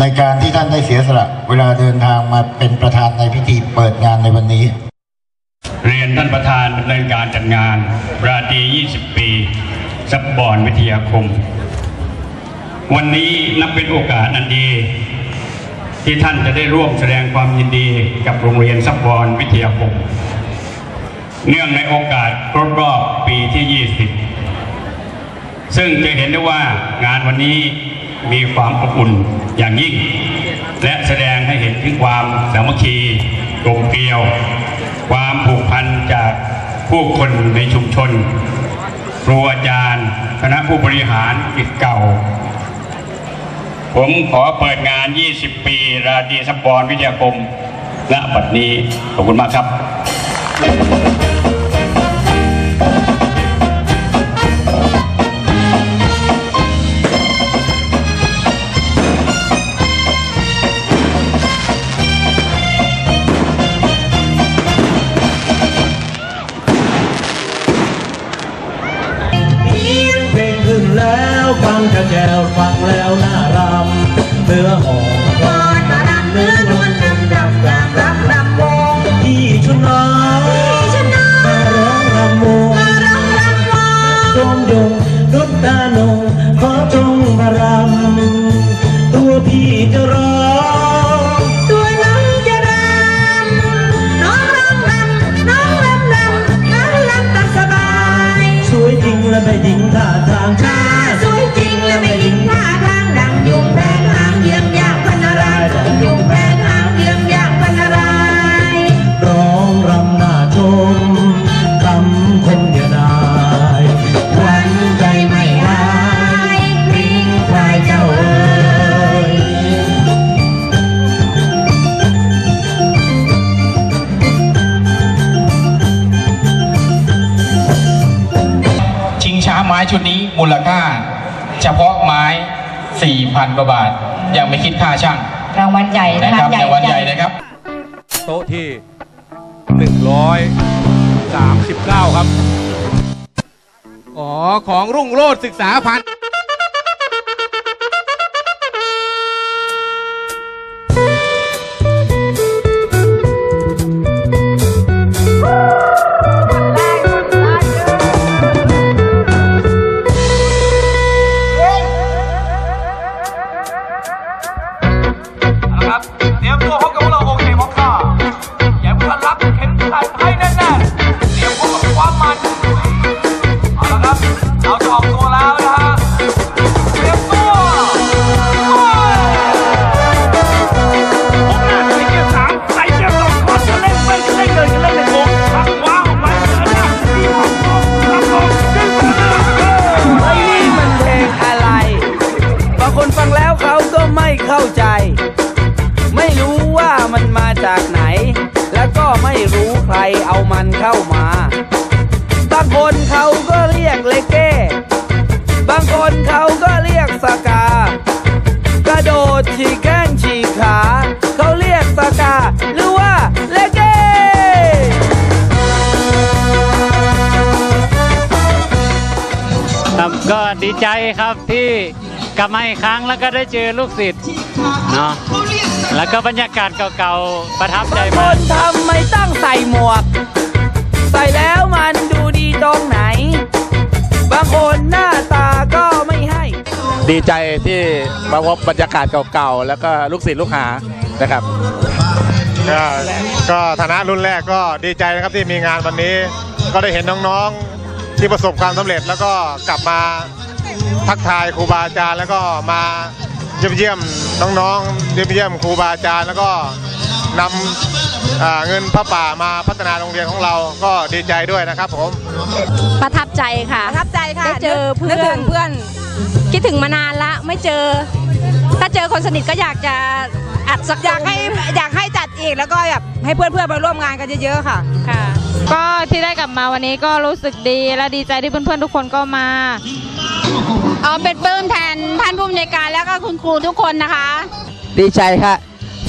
ในการที่ท่านได้เสียสละเวลาเดินทางมาเป็นประธานในพิธีเปิดงานในวันนี้ เรียนท่านประธานดำเนินการจัดงาน ราตรี 20 ปีซับบอนวิทยาคม วันนี้นับเป็นโอกาสอันดี ที่ท่านจะได้ร่วมแสดงความยินดีกับโรงเรียนซับบอนวิทยาคม เนื่องในโอกาสครบรอบปีที่ 20 ซึ่งจะเห็นได้ว่างานวันนี้ มีความอบอุ่นอย่างยิ่ง และแสดงให้เห็นถึงความสามัคคีกลมเกลียว ความผูกพันจากผู้คนในชุมชนครูอาจารย์คณะผู้บริหารกิจเก่า ผมขอเปิดงาน 20 ปี ราตรีสปอนวิทยาคมณบัดนี้ ขอบคุณมากครับ ฟังแค่แก้วฟังแล้วน่ารำเนื้อหอมกอดมารำเนื้อนวลนำดำจากรักรำวงที่ชุนาที่ชนะมาร้องรำวงมาร้องรำวงจงยงรุดตานงขอจงมารำตัวพี่จะร้องตัวน้องจะรำน้องรำรำน้องรำรำน้องรำตาสบายสวยจริงและไม่หญิงท่าทางชาย ช้าไม้ชุดนี้มูลค่า เฉพาะไม้ 4,000กว่าบาท ยังไม่คิดค่าช่างรางวัลใหญ่นะนะคคะรับรางวัลใหญ่นะครับ โต๊ะที่ 139 ครับ อ๋อ ของรุ่งโรจน์ศึกษาพันธ์ คนเขาก็เรียกสกา กระโดดฉีกแข้งฉีกขา เขาเรียกสกา หรือว่าเลเก้ครับก็ดีใจครับที่กลับมาอีกครั้งแล้วก็ได้เจอลูกศิษย์เนาะแล้วก็บรรยากาศเก่าๆประทับใจบางคมากนทำไม่ต้องใส่หมวก ใส่แล้วมันดูดีตรงไหน บางคนหน้าตาก็ไม่ให้ ดีใจที่มาพบบรรยากาศเก่าๆ แล้วก็ลูกศิษย์ลูกหานะครับ ก็ก็ฐานะรุ่นแรกก็ดีใจนะครับที่มีงานวันนี้ ก็ได้เห็นน้องๆที่ประสบความสำเร็จแล้วก็กลับมาทักทายครูบาอาจารย์แล้วก็มาเยี่ยมเยี่ยมน้องๆเยี่ยมเยี่ยมครูบาอาจารย์แล้วก็ นำอ่าเงินพระป่ามาพัฒนาโรงเรียนของเราก็ดีใจด้วยนะครับผม ประทับใจค่ะประทับใจค่ะได้เจอเพื่อนนึกถึงเพื่อน คิดถึงมานานละไม่เจอ ถ้าเจอคนสนิทก็อยากจะอัดสักอยากให้อยากให้จัดอีกแล้วก็แบบให้เพื่อนๆมาร่วมงานกันเยอะๆค่ะค่ะ ก็ที่ได้กลับมาวันนี้ก็รู้สึกดีและดีใจที่เพื่อนๆทุกคนก็มาเออเป็นปลื้มแทนท่านผู้อำนวยการแล้วก็คุณครูทุกคนนะคะ ดีใจครับ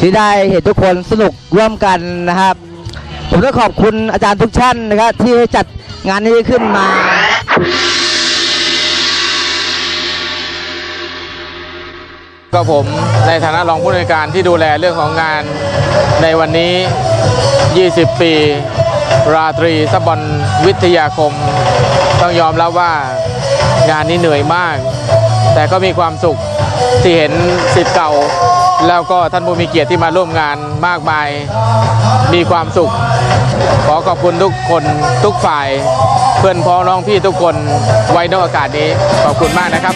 ที่ได้เห็นทุกคนสนุกร่วมกันนะครับ ผมต้องขอบคุณอาจารย์ทุกท่านนะครับที่จัดงานนี้ขึ้นมาก็ผมในฐานะรองผู้ในการที่ดูแลเรื่องของงานในวันนี้ 20 ปี ราตรีสบอนวิทยาคม ต้องยอมรับว่างานนี้เหนื่อยมาก แต่ก็มีความสุขที่เห็นสิทธิ์เก่า แล้วก็ท่านผู้มีเกียรติที่มาร่วมงานมากมายมีความสุข ขอขอบคุณทุกคนทุกฝ่าย เพื่อนพ้องน้องพี่ทุกคนไว้นอกอากาศนี้ขอบคุณมากนะครับ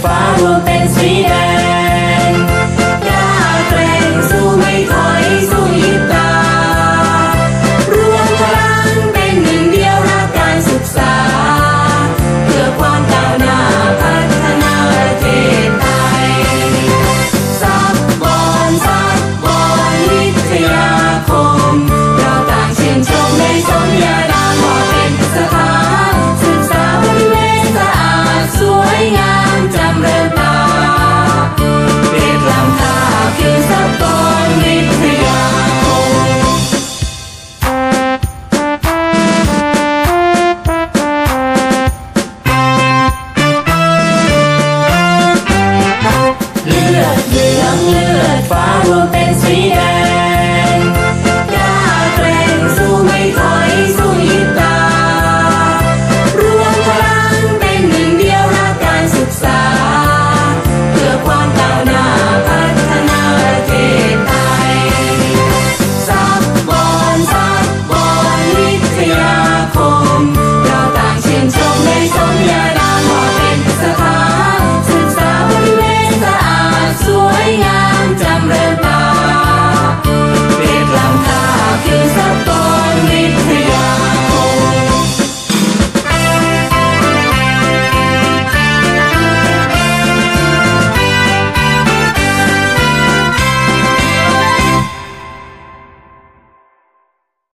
Falo things